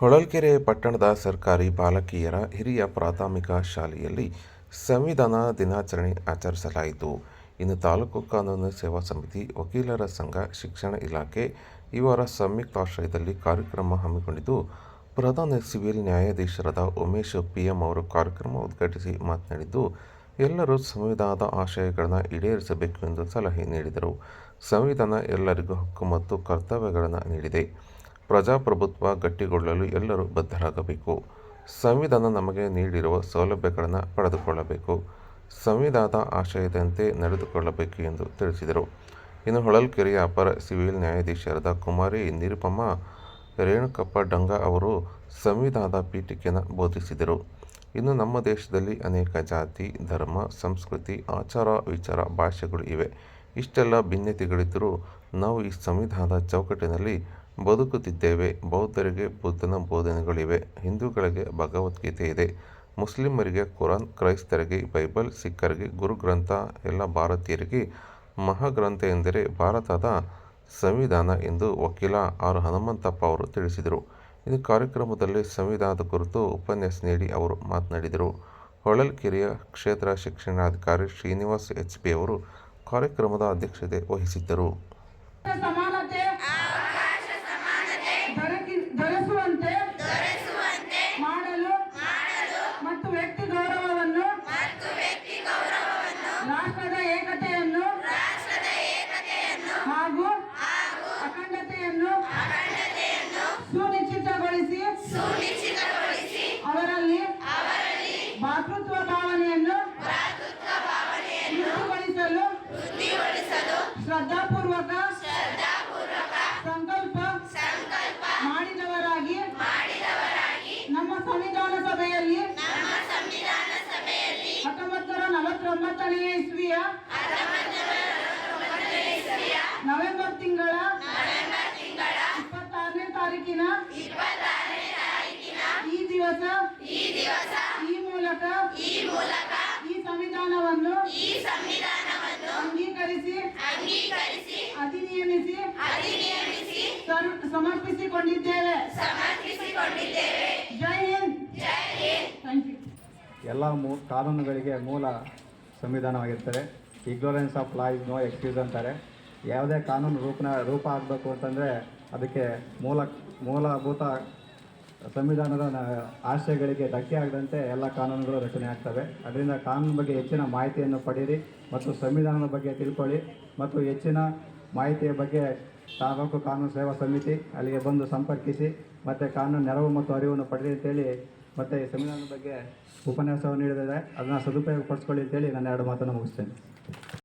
ಹೊಳಲ್ಕೆರೆ ಪಟ್ಟಣದ ಸರ್ಕಾರಿ ಬಾಲಕಿಯರ ಹಿರಿಯ ಪ್ರಾಥಮಿಕ ಶಾಲೆಯಲ್ಲಿ ಸಂವಿಧಾನ ದಿನಾಚರಣೆ ಆಚರಿಸಲಾಯಿತು. ಇನ್ನು ತಾಲೂಕು ಕಾನೂನು ಸೇವಾ ಸಮಿತಿ ವಕೀಲರ ಸಂಘ, ಶಿಕ್ಷಣ ಇಲಾಖೆ ಇವರ ಸಂಯುಕ್ತಾಶ್ರಯದಲ್ಲಿ ಕಾರ್ಯಕ್ರಮ ಹಮ್ಮಿಕೊಂಡಿದ್ದು, ಪ್ರಧಾನ ಸಿವಿಲ್ ನ್ಯಾಯಾಧೀಶರಾದ ಉಮೇಶ್ ಪಿಎಂ ಅವರು ಕಾರ್ಯಕ್ರಮ ಉದ್ಘಾಟಿಸಿ ಮಾತನಾಡಿದ್ದು, ಎಲ್ಲರೂ ಸಂವಿಧಾನದ ಆಶಯಗಳನ್ನು ಈಡೇರಿಸಬೇಕು ಎಂದು ಸಲಹೆ ನೀಡಿದರು. ಸಂವಿಧಾನ ಎಲ್ಲರಿಗೂ ಹಕ್ಕು ಮತ್ತು ಕರ್ತವ್ಯಗಳನ್ನು ನೀಡಿದೆ. ಪ್ರಜಾಪ್ರಭುತ್ವ ಗಟ್ಟಿಗೊಳ್ಳಲು ಎಲ್ಲರೂ ಬದ್ಧರಾಗಬೇಕು. ಸಂವಿಧಾನ ನಮಗೆ ನೀಡಿರುವ ಸೌಲಭ್ಯಗಳನ್ನು ಪಡೆದುಕೊಳ್ಳಬೇಕು. ಸಂವಿಧಾನದ ಆಶಯದಂತೆ ನಡೆದುಕೊಳ್ಳಬೇಕು ಎಂದು ತಿಳಿಸಿದರು. ಇನ್ನು ಹೊಳಲ್ಕೆರೆಯ ಅಪರ ಸಿವಿಲ್ ನ್ಯಾಯಾಧೀಶರಾದ ಕುಮಾರಿ ನಿರುಪಮ ರೇಣುಕಪ್ಪ ಡಂಗ ಅವರು ಸಂವಿಧಾನದ ಪೀಠಿಕೆಯನ್ನು ಬೋಧಿಸಿದರು. ಇನ್ನು ನಮ್ಮ ದೇಶದಲ್ಲಿ ಅನೇಕ ಜಾತಿ, ಧರ್ಮ, ಸಂಸ್ಕೃತಿ, ಆಚಾರ ವಿಚಾರ, ಭಾಷೆಗಳು ಇವೆ. ಇಷ್ಟೆಲ್ಲ ಭಿನ್ನತೆಗಳಿದ್ದರೂ ನಾವು ಈ ಸಂವಿಧಾನದ ಚೌಕಟ್ಟಿನಲ್ಲಿ ಬದುಕುತ್ತಿದ್ದೇವೆ. ಬೌದ್ಧರಿಗೆ ಬುದ್ಧನ ಬೋಧನೆಗಳಿವೆ. ಹಿಂದೂಗಳಿಗೆ ಭಗವದ್ಗೀತೆ ಇದೆ. ಮುಸ್ಲಿಮರಿಗೆ ಕುರಾನ್ ಕ್ರೈಸ್ತರಿಗೆ, ಬೈಬಲ್ ಸಿಖ್ಖರಿಗೆ ಗುರುಗ್ರಂಥ ಎಲ್ಲ ಭಾರತೀಯರಿಗೆ ಮಹಾಗ್ರಂಥ ಎಂದರೆ ಭಾರತದ ಸಂವಿಧಾನ ಎಂದು ವಕೀಲ ಆರ್. ಹನುಮಂತಪ್ಪ ಅವರು ತಿಳಿಸಿದರು. ಇದು ಕಾರ್ಯಕ್ರಮದಲ್ಲಿ ಸಂವಿಧಾನದ ಕುರಿತು ಉಪನ್ಯಾಸ ನೀಡಿ ಅವರು ಮಾತನಾಡಿದರು. ಹೊಳಲ್ಕೆರೆಯ ಕ್ಷೇತ್ರ ಶಿಕ್ಷಣಾಧಿಕಾರಿ ಶ್ರೀನಿವಾಸ್ ಎಚ್. ಪಿ ಅವರು ಕಾರ್ಯಕ್ರಮದ ಅಧ್ಯಕ್ಷತೆ ವಹಿಸಿದ್ದರು. ಹಾಗೂ ಅಖಂಡತೆಯನ್ನು ಸುನಿಶ್ಚಿತಗೊಳಿಸಿ ಅವರಲ್ಲಿ ಭಾತೃತ್ವ ಭಾವನೆಯನ್ನು ಶ್ರದ್ಧಾಪೂರ್ವಕ ಸಂಕಲ್ಪ ಮಾಡಿದವರಾಗಿ ನಮ್ಮ ಸಂವಿಧಾನ ಸಭೆಯಲ್ಲಿ ಹತ್ತೊಂಬತ್ತರ ನಲವತ್ತೊಂಬತ್ತನೆಯ ಇಸ್ವಿಯ ನವೆಂಬರ್ ತಿಂಗಳ ಇಪ್ಪತ್ತಾರನೇ ತಾರೀಕಿನ ಈ ದಿವಸ ಈ ಮೂಲಕ ಈ ಸಂವಿಧಾನವನ್ನು ಅಂಗೀಕರಿಸಿ ಅಧಿನಿಯಮಿಸಿ ಸಮರ್ಪಿಸಿಕೊಂಡಿದ್ದೇವೆ. ಜೈ ಹಿಂದ್. ಎಲ್ಲ ಮೂ, ಕಾನೂನುಗಳಿಗೆ ಮೂಲ ಸಂವಿಧಾನವಾಗಿರ್ತದೆ. Ignorance of law is no excuse ಅಂತಾರೆ. ಯಾವುದೇ ಕಾನೂನು ರೂಪನ ರೂಪ ಆಗಬೇಕು ಅಂತಂದರೆ ಅದಕ್ಕೆ ಮೂಲ ಮೂಲಭೂತ ಸಂವಿಧಾನದ ಆಶಯಗಳಿಗೆ ಧಕ್ಕೆ ಆಗದಂತೆ ಎಲ್ಲ ಕಾನೂನುಗಳು ರಚನೆ ಆಗ್ತವೆ. ಅದರಿಂದ ಕಾನೂನು ಬಗ್ಗೆ ಹೆಚ್ಚಿನ ಮಾಹಿತಿಯನ್ನು ಪಡೀರಿ ಮತ್ತು ಸಂವಿಧಾನದ ಬಗ್ಗೆ ತಿಳ್ಕೊಳ್ಳಿ ಮತ್ತು ಹೆಚ್ಚಿನ ಮಾಹಿತಿಯ ಬಗ್ಗೆ ತಾಲೂಕು ಕಾನೂನು ಸೇವಾ ಸಮಿತಿ ಅಲ್ಲಿಗೆ ಬಂದು ಸಂಪರ್ಕಿಸಿ ಮತ್ತು ಕಾನೂನು ನೆರವು ಮತ್ತು ಅರಿವನ್ನು ಪಡೆಯಿರಿ ಅಂತೇಳಿ ಮತ್ತು ಈ ಸಂವಿಧಾನದ ಬಗ್ಗೆ ಉಪನ್ಯಾಸವನ್ನು ನೀಡಿದರೆ ಅದನ್ನು ಸದುಪಯೋಗ ಪಡಿಸ್ಕೊಳ್ಳಿ ಅಂತೇಳಿ ನಾನು ಎರಡು ಮಾತನ್ನು ಮುಗಿಸ್ತೇನೆ.